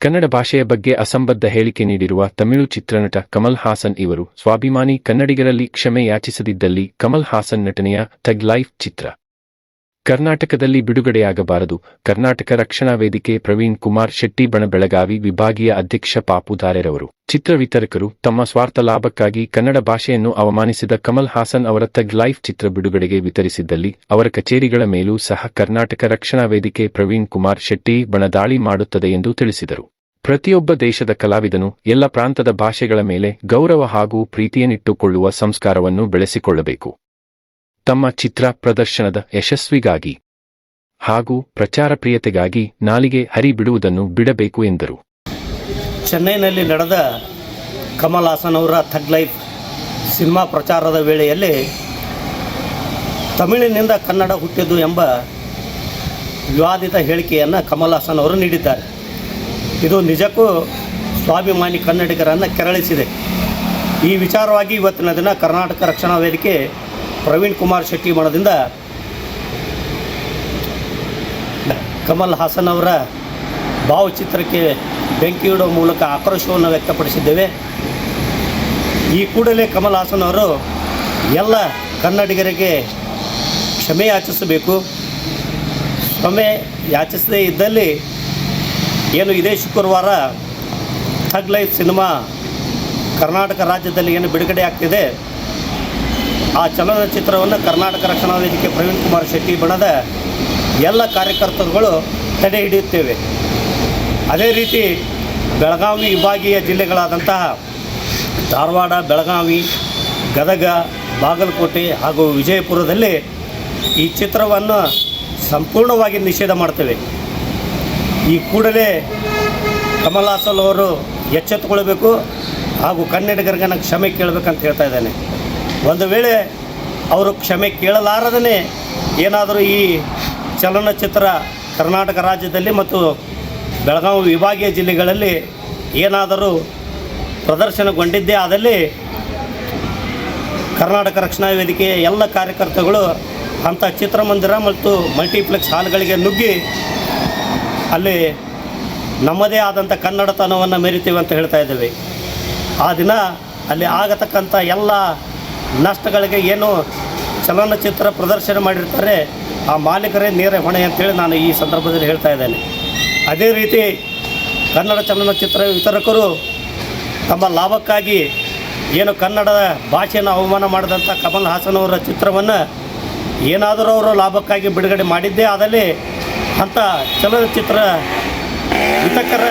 ಕನ್ನಡ ಭಾಷೆಯ ಬಗ್ಗೆ ಅಸಂಬದ್ಧ ಹೇಳಿಕೆ ನೀಡಿರುವ ತಮಿಳು ಚಿತ್ರನಟ ಕಮಲ್ ಹಾಸನ್ ಇವರು ಸ್ವಾಭಿಮಾನಿ ಕನ್ನಡಿಗರಲ್ಲಿ ಕ್ಷಮೆ ಯಾಚಿಸದಿದ್ದಲ್ಲಿ ಕಮಲ್ ಹಾಸನ್ ನಟನೆಯ ಥಗ್ ಲೈಫ್ ಚಿತ್ರ. ಕರ್ನಾಟಕದಲ್ಲಿ ಬಿಡುಗಡೆಯಾಗಬಾರದು. ಕರ್ನಾಟಕ ರಕ್ಷಣಾ ವೇದಿಕೆ ಪ್ರವೀಣ್ ಕುಮಾರ್ ಶೆಟ್ಟಿ ಬಣ ಬೆಳಗಾವಿ ವಿಭಾಗೀಯ ಅಧ್ಯಕ್ಷ ಪಾಪು ದಾರೆರವರು ಚಿತ್ರ ವಿತರಕರು ತಮ್ಮ ಸ್ವಾರ್ಥ ಲಾಭಕ್ಕಾಗಿ ಕನ್ನಡ ಭಾಷೆಯನ್ನು ಅವಮಾನಿಸಿದ ಕಮಲ್ ಹಾಸನ್ ಅವರ ತಗ್ ಲೈಫ್ ಚಿತ್ರ ಬಿಡುಗಡೆಗೆ ವಿತರಿಸಿದ್ದಲ್ಲಿ ಅವರ ಕಚೇರಿಗಳ ಮೇಲೂ ಸಹ ಕರ್ನಾಟಕ ರಕ್ಷಣಾ ವೇದಿಕೆ ಪ್ರವೀಣ್ ಕುಮಾರ್ ಶೆಟ್ಟಿ ಬಣ ದಾಳಿ ಮಾಡುತ್ತದೆ ಎಂದು ತಿಳಿಸಿದರು. ಪ್ರತಿಯೊಬ್ಬ ದೇಶದ ಕಲಾವಿದನು ಎಲ್ಲ ಪ್ರಾಂತದ ಭಾಷೆಗಳ ಮೇಲೆ ಗೌರವ ಹಾಗೂ ಪ್ರೀತಿಯನ್ನಿಟ್ಟುಕೊಳ್ಳುವ ಸಂಸ್ಕಾರವನ್ನು ಬೆಳೆಸಿಕೊಳ್ಳಬೇಕು. ತಮ್ಮ ಚಿತ್ರ ಪ್ರದರ್ಶನದ ಯಶಸ್ವಿಗಾಗಿ ಹಾಗೂ ಪ್ರಚಾರ ಪ್ರಿಯತೆಗಾಗಿ ನಾಲಿಗೆ ಹರಿಬಿಡುವುದನ್ನು ಬಿಡಬೇಕು ಎಂದರು. ಚೆನ್ನೈನಲ್ಲಿ ನಡೆದ ಕಮಲ್ ಹಾಸನ್ ಅವರ ಥಗ್ ಲೈಫ್ ಸಿನಿಮಾ ಪ್ರಚಾರದ ವೇಳೆಯಲ್ಲಿ ತಮಿಳಿನಿಂದ ಕನ್ನಡ ಹುಟ್ಟಿದ್ದು ಎಂಬ ವಿವಾದಿತ ಹೇಳಿಕೆಯನ್ನು ಕಮಲ್ ಹಾಸನ್ ಅವರು ನೀಡಿದ್ದಾರೆ. ಇದು ನಿಜಕ್ಕೂ ಸ್ವಾಭಿಮಾನಿ ಕನ್ನಡಿಗರನ್ನು ಕೆರಳಿಸಿದೆ. ಈ ವಿಚಾರವಾಗಿ ಇವತ್ತಿನ ದಿನ ಕರ್ನಾಟಕ ರಕ್ಷಣಾ ವೇದಿಕೆ ಪ್ರವೀಣ್ ಕುಮಾರ್ ಶೆಟ್ಟಿ ಮಾಡೋದಿಂದ ಕಮಲ್ ಹಾಸನ್ ಅವರ ಭಾವಚಿತ್ರಕ್ಕೆ ಬೆಂಕಿ ಇಡುವ ಮೂಲಕ ಆಕ್ರೋಶವನ್ನು ವ್ಯಕ್ತಪಡಿಸಿದ್ದೇವೆ. ಈ ಕೂಡಲೇ ಕಮಲ್ ಹಾಸನ್ ಅವರು ಎಲ್ಲ ಕನ್ನಡಿಗರಿಗೆ ಕ್ಷಮೆ ಯಾಚಿಸಬೇಕು. ಕ್ಷಮೆ ಯಾಚಿಸದೇ ಇದ್ದಲ್ಲಿ ಏನು ಇದೇ ಶುಕ್ರವಾರ ಥಗ್ ಲೈಫ್ ಸಿನಿಮಾ ಕರ್ನಾಟಕ ರಾಜ್ಯದಲ್ಲಿ ಏನು ಬಿಡುಗಡೆ ಆಗ್ತಿದೆ. ಆ ಚಲನಚಿತ್ರವನ್ನು ಕರ್ನಾಟಕ ರಕ್ಷಣಾ ವೇದಿಕೆ ಪ್ರವೀಣ್ ಕುಮಾರ್ ಶೆಟ್ಟಿ ಬಣದ ಎಲ್ಲ ಕಾರ್ಯಕರ್ತರುಗಳು ತಡೆ ಹಿಡಿಯುತ್ತೇವೆ. ಅದೇ ರೀತಿ ಬೆಳಗಾವಿ ವಿಭಾಗೀಯ ಜಿಲ್ಲೆಗಳಾದಂತಹ ಧಾರವಾಡ, ಬೆಳಗಾವಿ, ಗದಗ, ಬಾಗಲಕೋಟೆ ಹಾಗೂ ವಿಜಯಪುರದಲ್ಲಿ ಈ ಚಿತ್ರವನ್ನು ಸಂಪೂರ್ಣವಾಗಿ ನಿಷೇಧ ಮಾಡ್ತೇವೆ. ಈ ಕೂಡಲೇ ಕಮಲ್ ಹಾಸನ್ ಅವರು ಎಚ್ಚೆತ್ತುಕೊಳ್ಬೇಕು ಹಾಗೂ ಕನ್ನಡಿಗರಿಗೆ ನಾನು ಕ್ಷಮೆ ಕೇಳಬೇಕಂತ ಹೇಳ್ತಾ ಇದ್ದೇನೆ. ಒಂದು ವೇಳೆ ಅವರು ಕ್ಷಮೆ ಕೇಳಲಾರದೇ ಏನಾದರೂ ಈ ಚಲನಚಿತ್ರ ಕರ್ನಾಟಕ ರಾಜ್ಯದಲ್ಲಿ ಮತ್ತು ಬೆಳಗಾವಿ ವಿಭಾಗೀಯ ಜಿಲ್ಲೆಗಳಲ್ಲಿ ಏನಾದರೂ ಪ್ರದರ್ಶನಗೊಂಡಿದ್ದೇ ಆದಲ್ಲಿ ಕರ್ನಾಟಕ ರಕ್ಷಣಾ ವೇದಿಕೆಯ ಎಲ್ಲ ಕಾರ್ಯಕರ್ತರುಗಳು ಅಂಥ ಚಿತ್ರಮಂದಿರ ಮತ್ತು ಮಲ್ಟಿಪ್ಲೆಕ್ಸ್ ಹಾಲ್ಗಳಿಗೆ ನುಗ್ಗಿ ಅಲ್ಲಿ ನಮ್ಮದೇ ಆದಂಥ ಕನ್ನಡತನವನ್ನು ಮೆರಿತೀವಿ ಅಂತ ಹೇಳ್ತಾ ಇದ್ದೇವೆ. ಆ ದಿನ ಅಲ್ಲಿ ಆಗತಕ್ಕಂಥ ಎಲ್ಲ ನಷ್ಟಗಳಿಗೆ ಏನು ಚಲನಚಿತ್ರ ಪ್ರದರ್ಶನ ಮಾಡಿರ್ತಾರೆ, ಆ ಮಾಲೀಕರೇ ನೇರ ಹೊಣೆ ಅಂತೇಳಿ ನಾನು ಈ ಸಂದರ್ಭದಲ್ಲಿ ಹೇಳ್ತಾ ಇದ್ದೇನೆ. ಅದೇ ರೀತಿ ಕನ್ನಡ ಚಲನಚಿತ್ರ ವಿತರಕರು ತಮ್ಮ ಲಾಭಕ್ಕಾಗಿ ಏನು ಕನ್ನಡದ ಭಾಷೆಯನ್ನು ಅವಮಾನ ಮಾಡಿದಂಥ ಕಮಲ್ ಹಾಸನ್ ಅವರ ಚಿತ್ರವನ್ನು ಏನಾದರೂ ಅವರು ಲಾಭಕ್ಕಾಗಿ ಬಿಡುಗಡೆ ಮಾಡಿದ್ದೇ ಆದಲ್ಲಿ ಅಂಥ ಚಲನಚಿತ್ರ ವಿತಕರ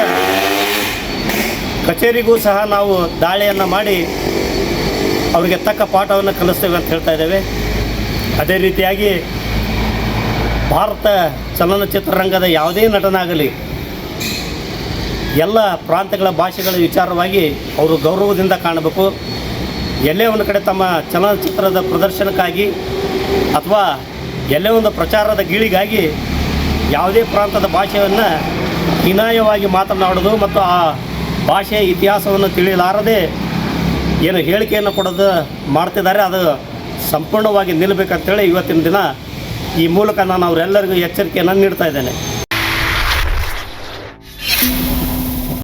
ಕಚೇರಿಗೂ ಸಹ ನಾವು ದಾಳಿಯನ್ನು ಮಾಡಿ ಅವರಿಗೆ ತಕ್ಕ ಪಾಠವನ್ನು ಕಲಿಸ್ತೇವೆ ಅಂತ ಹೇಳ್ತಾ ಇದ್ದೇವೆ. ಅದೇ ರೀತಿಯಾಗಿ ಭಾರತ ಚಲನಚಿತ್ರರಂಗದ ಯಾವುದೇ ನಟನಾಗಲಿ, ಎಲ್ಲ ಪ್ರಾಂತ್ಯಗಳ ಭಾಷೆಗಳ ವಿಚಾರವಾಗಿ ಅವರು ಗೌರವದಿಂದ ಕಾಣಬೇಕು. ಎಲ್ಲೇ ಒಂದು ಕಡೆ ತಮ್ಮ ಚಲನಚಿತ್ರದ ಪ್ರದರ್ಶನಕ್ಕಾಗಿ ಅಥವಾ ಎಲ್ಲೇ ಒಂದು ಪ್ರಚಾರದ ಗೀಳಿಗಾಗಿ ಯಾವುದೇ ಪ್ರಾಂತದ ಭಾಷೆಯನ್ನು ಹೀನಾಯವಾಗಿ ಮಾತನಾಡೋದು ಮತ್ತು ಆ ಭಾಷೆಯ ಇತಿಹಾಸವನ್ನು ತಿಳಿಲಾರದೆ ಏನು ಹೇಳಿಕೆಯನ್ನು ಕೊಡೋದು ಮಾಡ್ತಿದ್ದಾರೆ, ಅದು ಸಂಪೂರ್ಣವಾಗಿ ನಿಲ್ಲಬೇಕಂತೇಳಿ ಇವತ್ತಿನ ದಿನ ಈ ಮೂಲಕ ನಾನು ಅವರೆಲ್ಲರಿಗೂ ಎಚ್ಚರಿಕೆಯನ್ನು ನೀಡ್ತಾ ಇದ್ದೇನೆ.